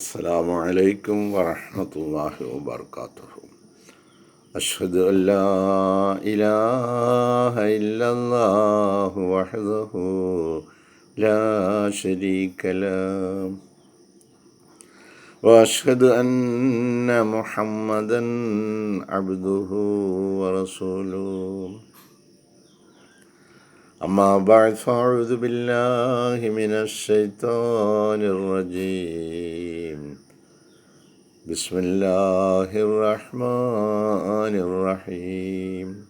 السلام عليكم ورحمة الله وبركاته. أشهد أن لا إله إلا الله وحده لا شريك له. وأشهد أن محمدا عبده ورسوله. أما بعد فأعوذ بالله من الشيطان الرجيم. بسم الله الرحمن الرحيم.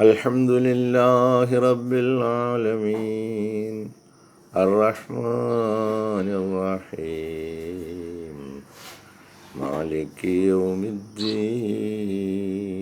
الحمد لله رب العالمين. الرحمن الرحيم. مالك يوم الدين.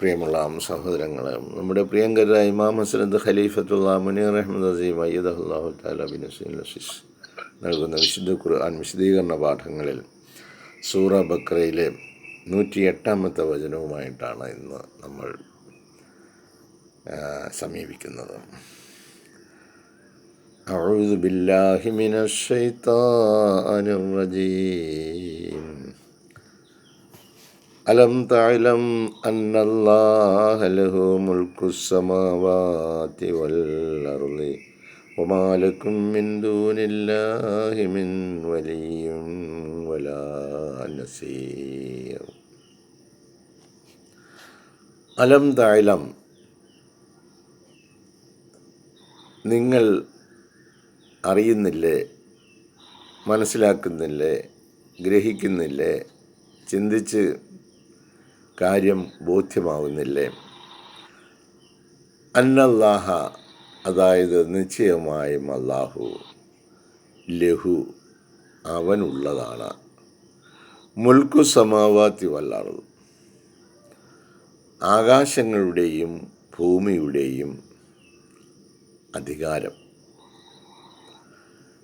പ്രിയമുള്ള സഹോദരങ്ങൾ നമ്മുടെ പ്രിയങ്കരായ ഇമാം ഹസനത്ത് ഖലീഫത്തുള്ള മുനീർ അഹമ്മദ് അസീം അയ്യദ് അള്ളാഹു താല ബിൻ ഹുസൈൻ ലഷീസ് നൽകുന്ന വിശുദ്ധ ഖുർആൻ വിശദീകരണ പാഠങ്ങളിൽ സൂറ ബക്രയിലെ നൂറ്റി എട്ടാമത്തെ വചനവുമായിട്ടാണ് ഇന്ന് നമ്മൾ ആ, സമീപിക്കുന്നത് أعوذ بالله من الشيطان الرجيم ألم تعلم أن الله له ملك السماوات والأرض وما لكم من دون الله من ولي ولا نصير ألم تعلم നിങ്ങൾ അറിയുന്നില്ലേ മനസ്സിലാക്കുന്നില്ലേ ഗ്രഹിക്കുന്നില്ലേ ചിന്തിച്ച് കാര്യം ബോധ്യമാവുന്നില്ലേ? അന്നല്ലാഹ അതായത് നിശ്ചയമായും അള്ളാഹു ലഹു അവനുള്ളതാണ്. മുൽക്കു സമാവാത്തി വല്ലാറു ആകാശങ്ങളുടെയും ഭൂമിയുടെയും അധികാരം.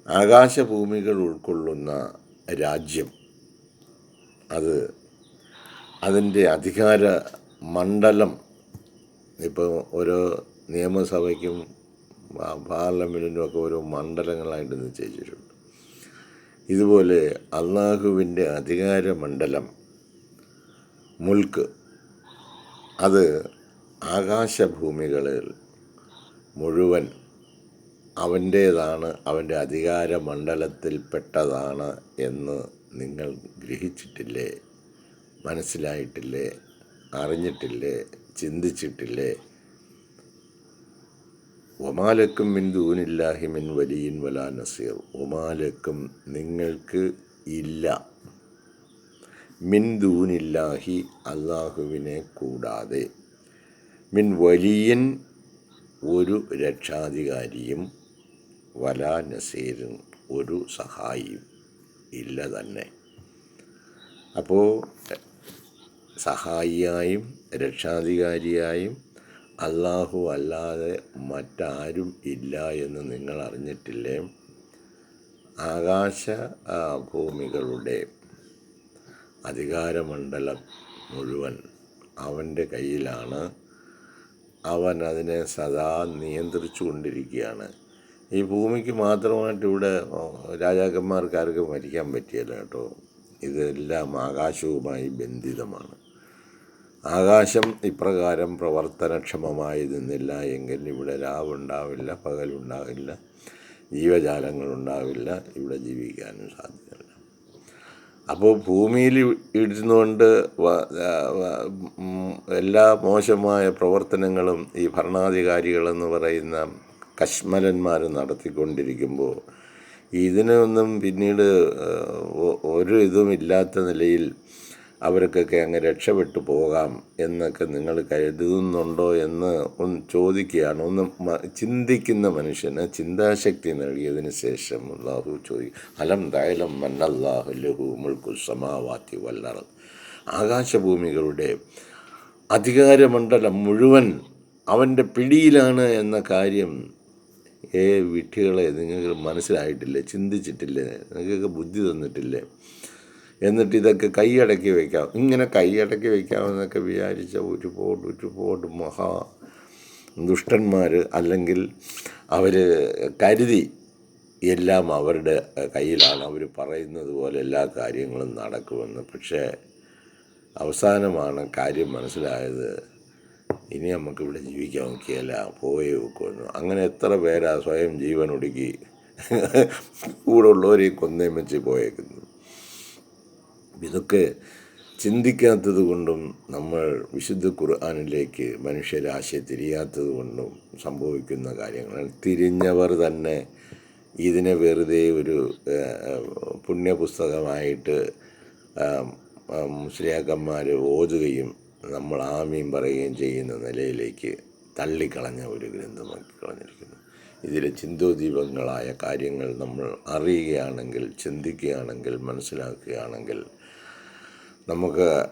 ആകാശഭൂമികൾ ഉൾക്കൊള്ളുന്ന രാജ്യം. അത് അതിന്റെ അധികാര മണ്ഡലം ഇപ്പോൾ ഓരോ നിയമസഭയ്ക്കും പാ- പാർലമെന്റിനും ഒക്കെ ഓരോ മണ്ഡലങ്ങളായിട്ട് നിശ്ചയിച്ചിട്ടുണ്ട്. ഇതുപോലെ അള്ളാഹുവിന്റെ അധികാര മണ്ഡലം മുൽക്ക് അത് ആകാശഭൂമികളിൽ മുഴുവൻ അവന്റേതാണ് അവന്റെ അധികാര മണ്ഡലത്തിൽപ്പെട്ടതാണ് എന്ന് നിങ്ങൾ ഗ്രഹിച്ചിട്ടില്ലേ? മനസ്സിലായിട്ടില്ലേ അറിഞ്ഞിട്ടില്ലേ ചിന്തിച്ചിട്ടില്ലേ? ഒമാലക്കും മിൻ ദൂനില്ലാഹി മിൻ വലിയൻ വലാ നസീർ. ഒമാലക്കും നിങ്ങൾക്ക് ഇല്ല. മിൻ ദൂനില്ലാഹി അള്ളാഹുവിനെ കൂടാതെ. മിൻ വലിയൻ ഒരു രക്ഷാധികാരിയും വലാ നസീറും ഒരു സഹായിയും ഇല്ല തന്നെ. അപ്പോൾ സഹായിയായും രക്ഷാധികാരിയായും അള്ളാഹു അല്ലാതെ മറ്റാരും ഇല്ല എന്ന് നിങ്ങൾ അറിഞ്ഞിട്ടില്ലേ? ആകാശ ഭൂമികളുടെ അധികാരമണ്ഡലം മുഴുവൻ അവന്റെ കയ്യിലാണ്. അവൻ അതിനെ സദാ നിയന്ത്രിച്ചു കൊണ്ടിരിക്കുകയാണ്. ഈ ഭൂമിക്ക് മാത്രമായിട്ട് ഇവിടെ രാജാക്കന്മാർക്കാർക്ക് മരിക്കാൻ പറ്റിയല്ല കേട്ടോ. ഇതെല്ലാം ആകാശവുമായി ബന്ധിതമാണ്. ആകാശം ഇപ്രകാരം പ്രവർത്തനക്ഷമമായി നിന്നില്ല. എങ്കിൽ ഇവിടെ രാവുണ്ടാവില്ല പകലുണ്ടാവില്ല ജീവജാലങ്ങളുണ്ടാവില്ല. ഇവിടെ ജീവിക്കാനും സാധ്യമല്ല അപ്പോൾ ഭൂമിയിൽ ഇരുന്നുകൊണ്ട് എല്ലാ മോശമായ പ്രവർത്തനങ്ങളും ഈ ഭരണാധികാരികളെന്ന് പറയുന്ന കശ്മലന്മാർ നടത്തിക്കൊണ്ടിരിക്കുമ്പോൾ ഇതിനൊന്നും പിന്നീട് ഒരു ഇതുമില്ലാത്ത നിലയിൽ അവർക്കൊക്കെ അങ്ങ് രക്ഷപ്പെട്ടു പോകാം എന്നൊക്കെ നിങ്ങൾ കരുതുന്നുണ്ടോ എന്ന് ഒന്ന് ചോദിക്കുകയാണ്. ഒന്ന് ചിന്തിക്കുന്ന മനുഷ്യന് ചിന്താശക്തി നൽകിയതിന് ശേഷം അള്ളാഹു ചോദിക്കും അലം ദയലം മന്നല്ലാഹു ലഹു മുൾക്കു സമാവാത്തി വല്ലറ ആകാശഭൂമികളുടെ അധികാരമണ്ഡലം മുഴുവൻ അവന്റെ പിടിയിലാണ് എന്ന കാര്യം ഏ വിട്ടികളെ നിങ്ങൾക്ക് മനസ്സിലായിട്ടില്ലേ? ചിന്തിച്ചിട്ടില്ലേ? നിങ്ങൾക്ക് ബുദ്ധി തന്നിട്ടില്ലേ? എന്നിട്ട് ഇതൊക്കെ കൈയടക്കി വയ്ക്കാം. ഇങ്ങനെ കൈയടക്കി വയ്ക്കാമെന്നൊക്കെ വിചാരിച്ച ഒരുപാട് ഒരുപാട് മഹാ ദുഷ്ടന്മാർ അല്ലെങ്കിൽ അവർ കരുതി എല്ലാം അവരുടെ കയ്യിലാണ്. അവർ പറയുന്നത് പോലെ എല്ലാ കാര്യങ്ങളും നടക്കുമെന്ന്. പക്ഷേ അവസാനമാണ് കാര്യം മനസ്സിലായത്. ഇനി നമുക്കിവിടെ ജീവിക്കാൻ നോക്കിയല്ല പോയേ വെക്കുമെന്ന് അങ്ങനെ എത്ര പേരാ സ്വയം ജീവൻ ഒടുക്കി കൂടെ ഉള്ളവരെയും കൊന്നേമിച്ച് പോയേക്കുന്നു. ഇതൊക്കെ ചിന്തിക്കാത്തത് കൊണ്ടും നമ്മൾ വിശുദ്ധ ഖുർആാനിലേക്ക് മനുഷ്യരാശയെ തിരിയാത്തത് കൊണ്ടും സംഭവിക്കുന്ന കാര്യങ്ങൾ. തിരിഞ്ഞവർ തന്നെ ഇതിനെ വെറുതെ ഒരു പുണ്യപുസ്തകമായിട്ട് മുസ്ലിയാക്കന്മാർ ഓതുകയും നമ്മൾ ആമീൻ പറയുകയും ചെയ്യുന്ന നിലയിലേക്ക് തള്ളിക്കളഞ്ഞ ഒരു ഗ്രന്ഥമാക്കി കളഞ്ഞിരിക്കുന്നു. ഇതിലെ ചിന്തോദീപങ്ങളായ കാര്യങ്ങൾ നമ്മൾ അറിയുകയാണെങ്കിൽ ചിന്തിക്കുകയാണെങ്കിൽ മനസ്സിലാക്കുകയാണെങ്കിൽ നമുക്ക്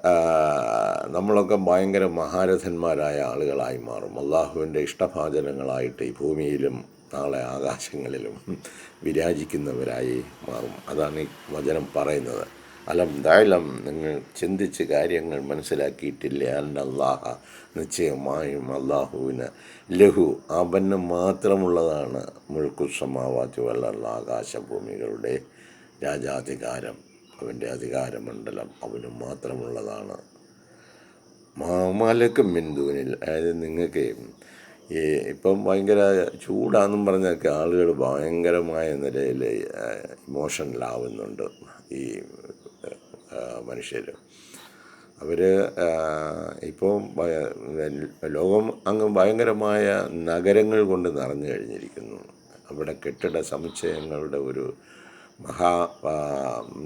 നമ്മളൊക്കെ ഭയങ്കര മഹാരഥന്മാരായ ആളുകളായി മാറും. അള്ളാഹുവിന്റെ ഇഷ്ടഭാചനങ്ങളായിട്ട് ഈ ഭൂമിയിലും നാളെ ആകാശങ്ങളിലും വിരാജിക്കുന്നവരായി മാറും. അതാണ് ഈ വചനം പറയുന്നത്. അലം ദാലം നിങ്ങൾ ചിന്തിച്ച് കാര്യങ്ങൾ മനസ്സിലാക്കിയിട്ടില്ല? അല്ല അല്ലാഹ നിശ്ചയമായും അള്ളാഹുവിന് ലഹു അവന് മാത്രമുള്ളതാണ് മുഴുക്കുസമാവാത്തി വല്ല ആകാശഭൂമികളുടെ രാജാധികാരം. അവന്റെ അധികാരമണ്ഡലം അവന് മാത്രമുള്ളതാണ്. മാമാലക്കും മിന്ദുവിനിൽ അതായത് നിങ്ങൾക്ക് ഈ ഇപ്പം ഭയങ്കര ചൂടാന്നും പറഞ്ഞൊക്കെ ആളുകൾ ഭയങ്കരമായ നിലയിൽ ഇമോഷണലാവുന്നുണ്ട് ഈ മനുഷ്യർ. അവർ ഇപ്പോൾ ലോകം അങ്ങ് ഭയങ്കരമായ നഗരങ്ങൾ കൊണ്ട് നിറഞ്ഞു കഴിഞ്ഞിരിക്കുന്നു. അവിടെ കെട്ടിട സമുച്ചയങ്ങളുടെ ഒരു മഹാ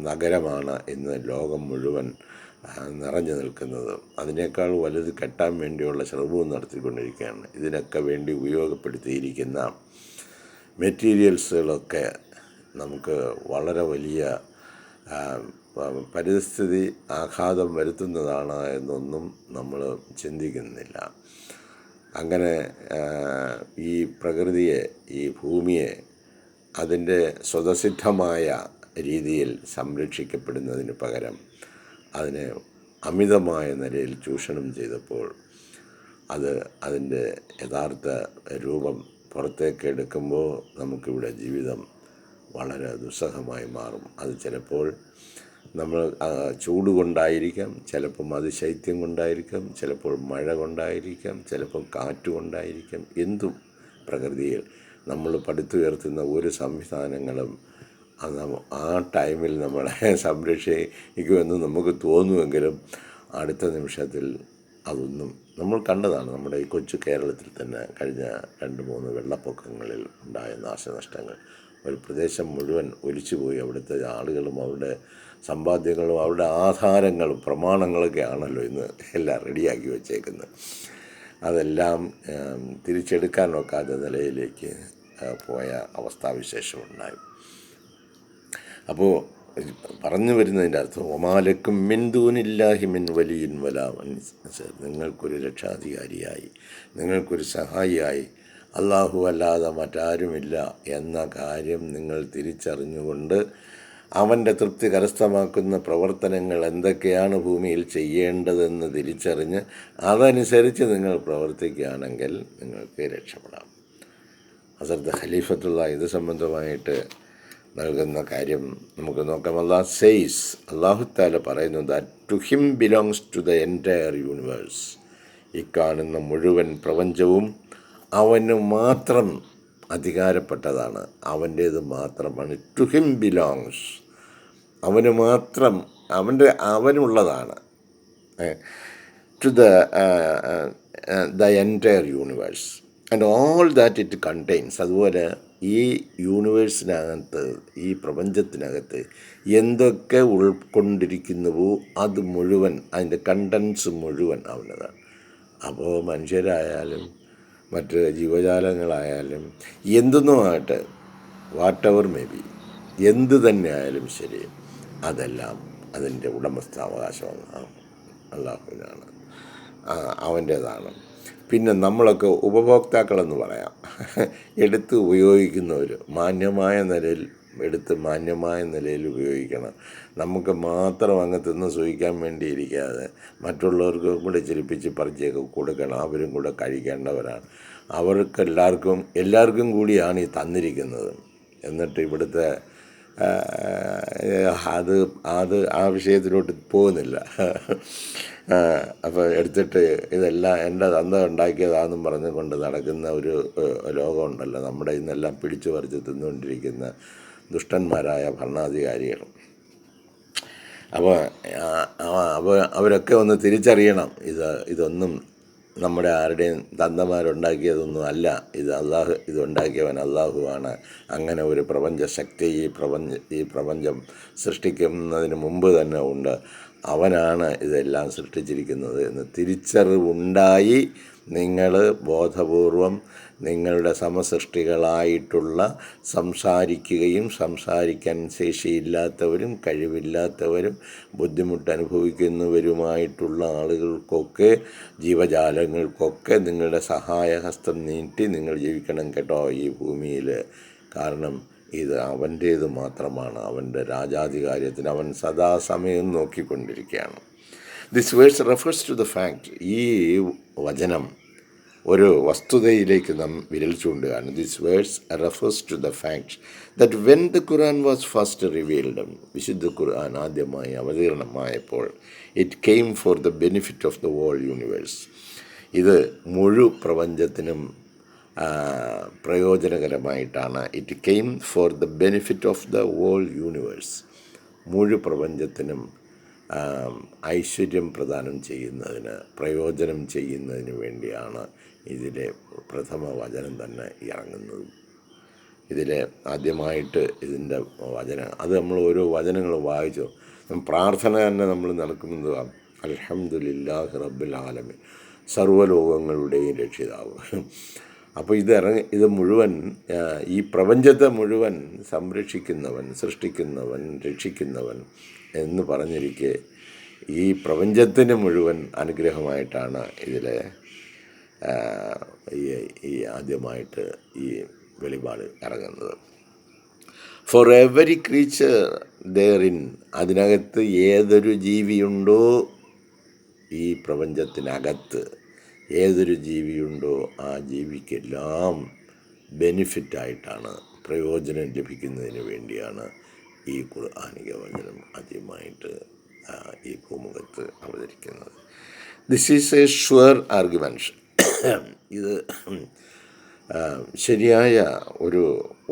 നഗരമാണ് ഇന്ന് ലോകം മുഴുവൻ നിറഞ്ഞു നിൽക്കുന്നത്. അതിനേക്കാൾ വലുത് കെട്ടാൻ വേണ്ടിയുള്ള ശ്രമവും നടത്തിക്കൊണ്ടിരിക്കുകയാണ്. ഇതിനൊക്കെ വേണ്ടി ഉപയോഗപ്പെടുത്തിയിരിക്കുന്ന മെറ്റീരിയൽസുകളൊക്കെ നമുക്ക് വളരെ വലിയ പരിസ്ഥിതി ആഘാതം വരുത്തുന്നതാണ് എന്നൊന്നും നമ്മൾ ചിന്തിക്കുന്നില്ല. അങ്ങനെ ഈ പ്രകൃതിയെ ഈ ഭൂമിയെ അതിന്റെ സ്വതസിദ്ധമായ രീതിയിൽ സംരക്ഷിക്കപ്പെടുന്നതിന് പകരം അതിനെ അമിതമായ നിലയിൽ ചൂഷണം ചെയ്തപ്പോൾ അത് അതിന്റെ യഥാർത്ഥ രൂപം പുറത്തേക്ക് എടുക്കുമ്പോൾ നമുക്കിവിടെ ജീവിതം വളരെ ദുസ്സഹമായി മാറും. അത് ചിലപ്പോൾ നമ്മൾ ചൂട് കൊണ്ടായിരിക്കാം ചിലപ്പം അത് ശൈത്യം കൊണ്ടായിരിക്കാം ചിലപ്പോൾ മഴ കൊണ്ടായിരിക്കാം ചിലപ്പോൾ കാറ്റ് കൊണ്ടായിരിക്കാം എന്തും പ്രകൃതിയിൽ നമ്മൾ പടുത്തുയർത്തുന്ന ഒരു സംവിധാനങ്ങളും ആ ടൈമിൽ നമ്മളെ സംരക്ഷിക്കുമെന്ന് നമുക്ക് തോന്നുമെങ്കിലും അടുത്ത നിമിഷത്തിൽ അതൊന്നും നമ്മൾ കണ്ടതാണ്. നമ്മുടെ ഈ കൊച്ചു കേരളത്തിൽ തന്നെ കഴിഞ്ഞ രണ്ട് മൂന്ന് വെള്ളപ്പൊക്കങ്ങളിൽ ഉണ്ടായ നാശനഷ്ടങ്ങൾ. ഒരു പ്രദേശം മുഴുവൻ ഒലിച്ചുപോയി. അവിടുത്തെ ആളുകളും അവരുടെ സമ്പാദ്യങ്ങളും അവരുടെ ആധാരങ്ങളും പ്രമാണങ്ങളൊക്കെ ആണല്ലോ ഇന്ന് എല്ലാം റെഡിയാക്കി വെച്ചേക്കുന്നത്. അതെല്ലാം തിരിച്ചെടുക്കാൻ ഒക്കാത്ത നിലയിലേക്ക് പോയ അവസ്ഥാവിശേഷം ഉണ്ടായി. അപ്പോൾ പറഞ്ഞു വരുന്നതിന്റെ അർത്ഥം ഒമാലക്കും മിൻദൂനില്ലാഹി മിൻ വലിയൻ വലാ നിങ്ങൾക്കൊരു രക്ഷാധികാരിയായി നിങ്ങൾക്കൊരു സഹായിയായി അള്ളാഹു അല്ലാതെ മറ്റാരുമില്ല എന്ന കാര്യം നിങ്ങൾ തിരിച്ചറിഞ്ഞുകൊണ്ട് അവന്റെ തൃപ്തി കരസ്ഥമാക്കുന്ന പ്രവർത്തനങ്ങൾ എന്തൊക്കെയാണ് ഭൂമിയിൽ ചെയ്യേണ്ടതെന്ന് തിരിച്ചറിഞ്ഞ് അതനുസരിച്ച് നിങ്ങൾ പ്രവർത്തിക്കുകയാണെങ്കിൽ നിങ്ങൾക്ക് രക്ഷപ്പെടാം. അസർത്ത് ഖലീഫത്തുള്ള ഇത് സംബന്ധമായിട്ട് നൽകുന്ന കാര്യം നമുക്ക് നോക്കാം. അള്ളാഹ് സെയ്സ് അള്ളാഹു താല പറയുന്നു that to him belongs to the entire universe ഈ കാണുന്ന മുഴുവൻ പ്രപഞ്ചവും അവന് മാത്രം അധികാരപ്പെട്ടതാണ്. അവന്റേത് മാത്രമാണ്. ടു ഹിം ബിലോങ്സ് അവന് മാത്രം അവന്റെ അവനുള്ളതാണ്. To the the entire universe and all that it contains അതുപോലെ ഈ യൂണിവേഴ്സിനകത്ത് ഈ പ്രപഞ്ചത്തിനകത്ത് എന്തൊക്കെ ഉൾക്കൊണ്ടിരിക്കുന്നുവോ അത് മുഴുവൻ അതിന്റെ കണ്ടൻസ് മുഴുവൻ അവനതാണ്. അപ്പോൾ മനുഷ്യരായാലും മറ്റ് ജീവജാലങ്ങളായാലും എന്തെന്നുമാകട്ടെ വാട്ട് എവർ മേ ബി എന്ത് തന്നെ ആയാലും ശരി അതെല്ലാം അതിന്റെ ഉടമസ്ഥാവകാശമാണ്. അള്ളാഹുവിനാണ് അവന്റേതാണ്. പിന്നെ നമ്മളൊക്കെ ഉപഭോക്താക്കളെന്ന് പറയാം. എടുത്ത് ഉപയോഗിക്കുന്നവർ മാന്യമായ നിലയിൽ എടുത്ത് മാന്യമായ നിലയിൽ ഉപയോഗിക്കണം. നമുക്ക് മാത്രം അങ്ങ് തിന്ന് സൂഹിക്കാൻ വേണ്ടിയിരിക്കാതെ മറ്റുള്ളവർക്ക് കൂടെ ചിരിപ്പിച്ച് പറിച്ചൊക്കെ കൊടുക്കണം. അവരും കൂടെ കഴിക്കേണ്ടവരാണ്. അവർക്കെല്ലാവർക്കും എല്ലാവർക്കും കൂടിയാണ് ഈ തന്നിരിക്കുന്നത്. എന്നിട്ട് ഇവിടുത്തെ അത് അത് ആ വിഷയത്തിലോട്ട് പോകുന്നില്ല. അപ്പോൾ എടുത്തിട്ട് ഇതെല്ലാം എന്റെ തന്ത ഉണ്ടാക്കിയതാണെന്നും പറഞ്ഞുകൊണ്ട് നടക്കുന്ന ഒരു ലോകമുണ്ടല്ലോ. നമ്മുടെ ഇന്നെല്ലാം പിടിച്ചു പറിച്ച് തിന്നുകൊണ്ടിരിക്കുന്ന ദുഷ്ടന്മാരായ ഭരണാധികാരികൾ അപ്പോൾ അപ്പോൾ അവരൊക്കെ ഒന്ന് തിരിച്ചറിയണം. ഇത് ഇതൊന്നും നമ്മുടെ ആരുടെയും തന്തമാരുണ്ടാക്കിയതൊന്നും അല്ല. ഇത് അള്ളാഹു ഇതുണ്ടാക്കിയവൻ അള്ളാഹുവാണ് അങ്ങനെ ഒരു പ്രപഞ്ച ശക്തി ഈ പ്രപഞ്ച ഈ പ്രപഞ്ചം സൃഷ്ടിക്കുന്നതിന് മുമ്പ് തന്നെ ഉണ്ട്. അവനാണ് ഇതെല്ലാം സൃഷ്ടിച്ചിരിക്കുന്നത് എന്ന് തിരിച്ചറിവുണ്ടായി നിങ്ങൾ ബോധപൂർവം നിങ്ങളുടെ സമസൃഷ്ടികളായിട്ടുള്ള സംസാരിക്കുകയും സംസാരിക്കാൻ ശേഷിയില്ലാത്തവരും കഴിവില്ലാത്തവരും ബുദ്ധിമുട്ട് അനുഭവിക്കുന്നവരുമായിട്ടുള്ള ആളുകൾക്കൊക്കെ ജീവജാലങ്ങൾക്കൊക്കെ നിങ്ങളുടെ സഹായഹസ്തം നീട്ടി നിങ്ങൾ ജീവിക്കണം കേട്ടോ ഈ ഭൂമിയിൽ. കാരണം ഇത് അവന്റേത് മാത്രമാണ്. അവന്റെ രാജാധികാര്യത്തിന് അവൻ സദാസമയം നോക്കിക്കൊണ്ടിരിക്കുകയാണ്. This verse refers to the fact ഈ വചനം ഒരു വസ്തുതയിലേക്ക് നാം വിരൽ ചൂണ്ടുകയാണ്. This verse refers to the fact that when the Quran was first revealed വിശുദ്ധ ഖുർആൻ ആദ്യമായി അവതീർണമായപ്പോൾ it came for the benefit of the world universe ഇത് മുഴു പ്രപഞ്ചത്തിനും പ്രയോജനകരമായിട്ടാണ്. It came for the benefit of the world universe മുഴു പ്രപഞ്ചത്തിനും ഐശ്വര്യം പ്രദാനം ചെയ്യുന്നതിന് പ്രയോജനം ചെയ്യുന്നതിന് വേണ്ടിയാണ് ഇതിലെ പ്രഥമ വചനം തന്നെ ഇറങ്ങുന്നത്. ഇതിലെ ആദ്യമായിട്ട് ഇതിന്റെ വചനം അത് നമ്മൾ ഓരോ വചനങ്ങൾ വായിച്ചു. പ്രാർത്ഥന തന്നെ നമ്മൾ നടക്കുന്നത് അൽഹംദുലില്ലാഹി റബ്ബിൽ ആലമി സർവലോകങ്ങളുടെയും രക്ഷിതാവ്. അപ്പോൾ ഇത് ഇറങ്ങി ഇത് മുഴുവൻ ഈ പ്രപഞ്ചത്തെ മുഴുവൻ സംരക്ഷിക്കുന്നവൻ സൃഷ്ടിക്കുന്നവൻ രക്ഷിക്കുന്നവൻ എന്ന് പറഞ്ഞിരിക്കെ ഈ പ്രപഞ്ചത്തിന് മുഴുവൻ അനുഗ്രഹമായിട്ടാണ് ഇതിൽ ഈ ഈ ആദ്യമായിട്ട് ഈ വെളിപാട് ഇറങ്ങുന്നത്. ഫോർ എവരി ക്രീച്ചർ ഇൻ അതിനകത്ത് ഏതൊരു ജീവിയുണ്ടോ ഈ പ്രപഞ്ചത്തിനകത്ത് ഏതൊരു ജീവിയുണ്ടോ ആ ജീവിക്കെല്ലാം ബെനിഫിറ്റായിട്ടാണ് പ്രയോജനം ലഭിക്കുന്നതിന് വേണ്ടിയാണ് ഈ ഖുർആാനിക വചനം ആദ്യമായിട്ട് ഈ ഭൂമുഖത്ത് അവതരിക്കുന്നത്. This is a sure argumention ഇത് ശരിയായ ഒരു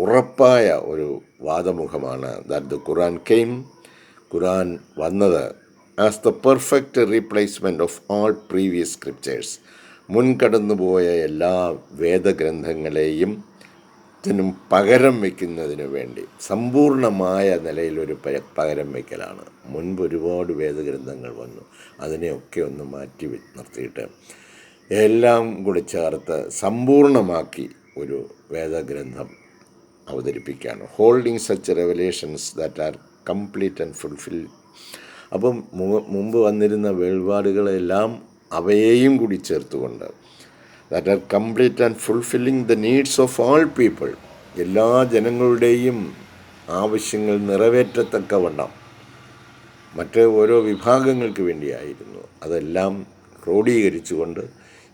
ഉറപ്പായ ഒരു വാദമുഖമാണ് ദാറ്റ് ദ ഖുറാൻ കെയിം ഖുറാൻ വന്നത് as the perfect replacement of all previous scriptures മുൻകടന്നുപോയ എല്ലാ വേദഗ്രന്ഥങ്ങളെയും ത്തിനും പകരം വയ്ക്കുന്നതിന് വേണ്ടി സമ്പൂർണമായ നിലയിലൊരു പകരം വയ്ക്കലാണ് മുൻപ് ഒരുപാട് വേദഗ്രന്ഥങ്ങൾ വന്നു. അതിനെയൊക്കെ ഒന്ന് മാറ്റി നിർത്തിയിട്ട് എല്ലാം കൂടി ചേർത്ത് സമ്പൂർണമാക്കി ഒരു വേദഗ്രന്ഥം അവതരിപ്പിക്കുകയാണ്. Holding such revelations that are complete and fulfil അപ്പം മുമ്പ് വന്നിരുന്ന വേൾപാടുകളെല്ലാം അവയെയും കൂടി ചേർത്തുകൊണ്ട് that are complete and fulfilling the needs of all people എല്ലാ ജനങ്ങളുടെയും ആവശ്യങ്ങൾ നിറവേറ്റത്തക്കവണ്ണം. മറ്റ് ഓരോ വിഭാഗങ്ങൾക്ക് വേണ്ടിയായിരുന്നു. അതെല്ലാം ക്രോഡീകരിച്ചുകൊണ്ട്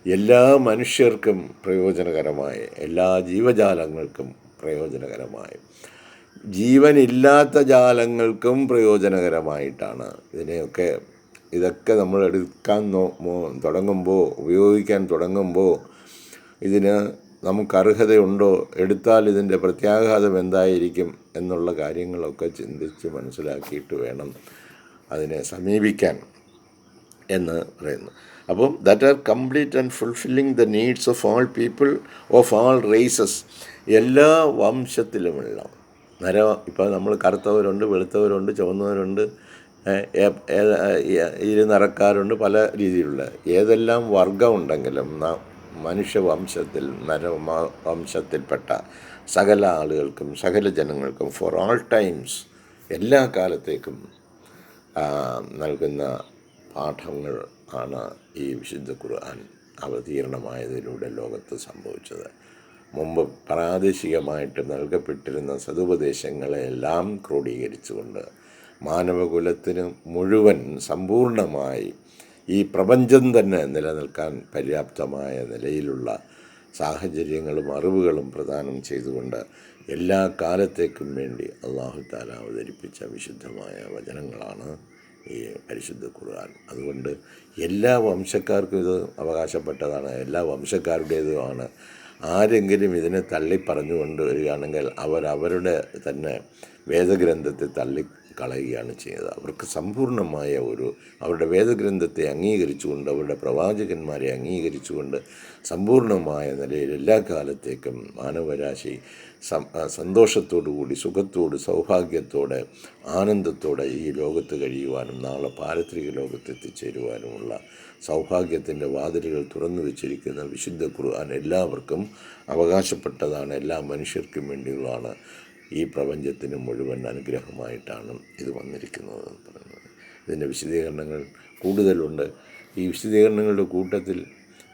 എല്ലാ മനുഷ്യർക്കും പ്രയോജനകരമായ എല്ലാ ജീവജാലങ്ങൾക്കും പ്രയോജനകരമായ ജീവനില്ലാത്ത ജാലങ്ങൾക്കും പ്രയോജനകരമായിട്ടാണ് ഇതിനെയൊക്കെ ഇതൊക്കെ നമ്മൾ എടുക്കാൻ തുടങ്ങുമ്പോൾ ഉപയോഗിക്കാൻ തുടങ്ങുമ്പോൾ ഇതിന് നമുക്ക് അർഹതയുണ്ടോ എടുത്താൽ ഇതിന്റെ പ്രത്യാഘാതം എന്തായിരിക്കും എന്നുള്ള കാര്യങ്ങളൊക്കെ ചിന്തിച്ച് മനസ്സിലാക്കിയിട്ട് വേണം അതിനെ സമീപിക്കാൻ എന്ന് പറയുന്നു. അപ്പം that are complete and fulfilling the needs of all people of all races എല്ലാ വംശത്തിലുമുള്ള നര ഇപ്പോൾ നമ്മൾ കറുത്തവരുണ്ട് വെളുത്തവരുണ്ട് ചുവന്നവരുണ്ട് ഇരുനിറക്കാരുണ്ട് പല രീതിയിലുള്ള. ഏതെല്ലാം വർഗമുണ്ടെങ്കിലും നാം മനുഷ്യവംശത്തിൽ നര വംശത്തിൽപ്പെട്ട സകല ആളുകൾക്കും സകല ജനങ്ങൾക്കും ഫോർ ഓൾ ടൈംസ് എല്ലാ കാലത്തേക്കും നൽകുന്ന പാഠങ്ങൾ ആണ് ഈ വിശുദ്ധ ഖുർആൻ അവതീർണമായതിലൂടെ ലോകത്ത് സംഭവിച്ചത്. മുമ്പ് പ്രാദേശികമായിട്ട് നൽകപ്പെട്ടിരുന്ന സതുപദേശങ്ങളെല്ലാം ക്രോഡീകരിച്ചുകൊണ്ട് മാനവകുലത്തിന് മുഴുവൻ സമ്പൂർണമായി ഈ പ്രപഞ്ചം തന്നെ നിലനിൽക്കാൻ പര്യാപ്തമായ നിലയിലുള്ള സാഹചര്യങ്ങളും അറിവുകളും പ്രദാനം ചെയ്തുകൊണ്ട് എല്ലാ കാലത്തേക്കും വേണ്ടി അള്ളാഹു താല അവതരിപ്പിച്ച വിശുദ്ധമായ വചനങ്ങളാണ് ഈ പരിശുദ്ധ ഖുർആൻ. അതുകൊണ്ട് എല്ലാ വംശക്കാർക്കും ഇത് അവകാശപ്പെട്ടതാണ് എല്ലാ വംശക്കാരുടേതുമാണ് ആരെങ്കിലും ഇതിനെ തള്ളി പറഞ്ഞുകൊണ്ട് വരികയാണെങ്കിൽ അവരവരുടെ തന്നെ വേദഗ്രന്ഥത്തെ തള്ളി കളയുകയാണ് ചെയ്യുന്നത്. അവർക്ക് സമ്പൂർണമായ ഒരു അവരുടെ വേദഗ്രന്ഥത്തെ അംഗീകരിച്ചുകൊണ്ട് അവരുടെ പ്രവാചകന്മാരെ അംഗീകരിച്ചുകൊണ്ട് സമ്പൂർണമായ നിലയിൽ എല്ലാ കാലത്തേക്കും മാനവരാശി സന്തോഷത്തോടുകൂടി സുഖത്തോട് സൗഭാഗ്യത്തോടെ ആനന്ദത്തോടെ ഈ ലോകത്ത് കഴിയുവാനും നാളെ പാരത്രിക ലോകത്ത് എത്തിച്ചേരുവാനുമുള്ള സൗഭാഗ്യത്തിന്റെ വാതിലുകൾ തുറന്നു വെച്ചിരിക്കുന്ന വിശുദ്ധ ഖുർആൻ എല്ലാവർക്കും അവകാശപ്പെട്ടതാണ്. എല്ലാ മനുഷ്യർക്കും വേണ്ടിയുള്ളതാണ്. ഈ പ്രപഞ്ചത്തിന് മുഴുവൻ അനുഗ്രഹമായിട്ടാണ് ഇത് വന്നിരിക്കുന്നത് എന്ന് പറയുന്നത്. ഇതിന്റെ വിശദീകരണങ്ങൾ കൂടുതലുണ്ട്. ഈ വിശദീകരണങ്ങളുടെ കൂട്ടത്തിൽ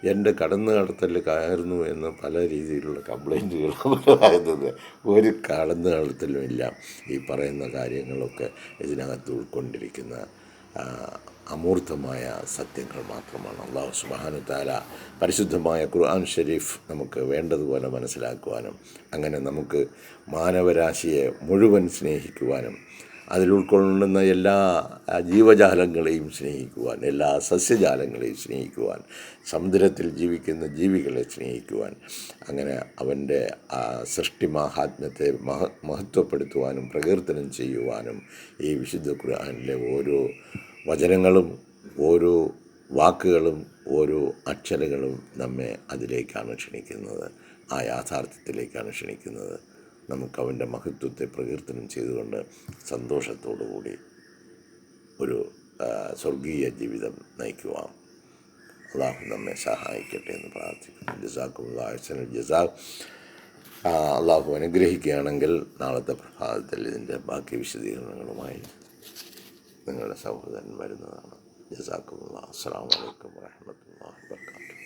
എന്റെ കടന്നു കടത്തൽ കയറുന്നു എന്ന് പല രീതിയിലുള്ള കംപ്ലൈന്റുകൾ പറയുന്നത്. ഒരു കടന്നു കടത്തലുമില്ല ഈ പറയുന്ന കാര്യങ്ങളൊക്കെ ഇതിനകത്ത് ഉൾക്കൊണ്ടിരിക്കുന്ന അമൂർത്തമായ സത്യങ്ങൾ മാത്രമാണ്. അള്ളാഹു സുബാനു താല പരിശുദ്ധമായ ഖുർആൻ ഷരീഫ് നമുക്ക് വേണ്ടതുപോലെ മനസ്സിലാക്കുവാനും അങ്ങനെ നമുക്ക് മാനവരാശിയെ മുഴുവൻ സ്നേഹിക്കുവാനും അതിൽ ഉൾക്കൊള്ളുന്ന എല്ലാ ജീവജാലങ്ങളെയും സ്നേഹിക്കുവാൻ എല്ലാ സസ്യജാലങ്ങളെയും സ്നേഹിക്കുവാൻ സമുദ്രത്തിൽ ജീവിക്കുന്ന ജീവികളെ സ്നേഹിക്കുവാൻ അങ്ങനെ അവന്റെ ആ സൃഷ്ടി മഹാത്മ്യത്തെ മഹ മഹത്വപ്പെടുത്തുവാനും പ്രകീർത്തനം ചെയ്യുവാനും ഈ വിശുദ്ധ ഖുർആാനിലെ ഓരോ വചനങ്ങളും ഓരോ വാക്കുകളും ഓരോ അക്ഷരങ്ങളും നമ്മെ അതിലേക്കാണ് ക്ഷണിക്കുന്നത് ആ യാഥാർത്ഥ്യത്തിലേക്കാണ് ക്ഷണിക്കുന്നത്. നമുക്ക് അവന്റെ മഹത്വത്തെ പ്രകീർത്തനം ചെയ്തുകൊണ്ട് സന്തോഷത്തോടു കൂടി ഒരു സ്വർഗീയ ജീവിതം നയിക്കുവാം. അള്ളാഹു നമ്മെ സഹായിക്കട്ടെ എന്ന് പ്രാർത്ഥിക്കുന്നു. ജസാഖുൽ ജസാ. ആ, അള്ളാഹു അനുഗ്രഹിക്കുകയാണെങ്കിൽ നാളത്തെ പ്രഭാതത്തിൽ ഇതിന്റെ ബാക്കി വിശദീകരണങ്ങളുമായി നിങ്ങളുടെ സഹോദരൻ വരുന്നതാണ്. ജസാഖുല്ലാ അസ്സാം വലൈക്കും വാഹമത്തല്ലാ വാബർക്കാത്തു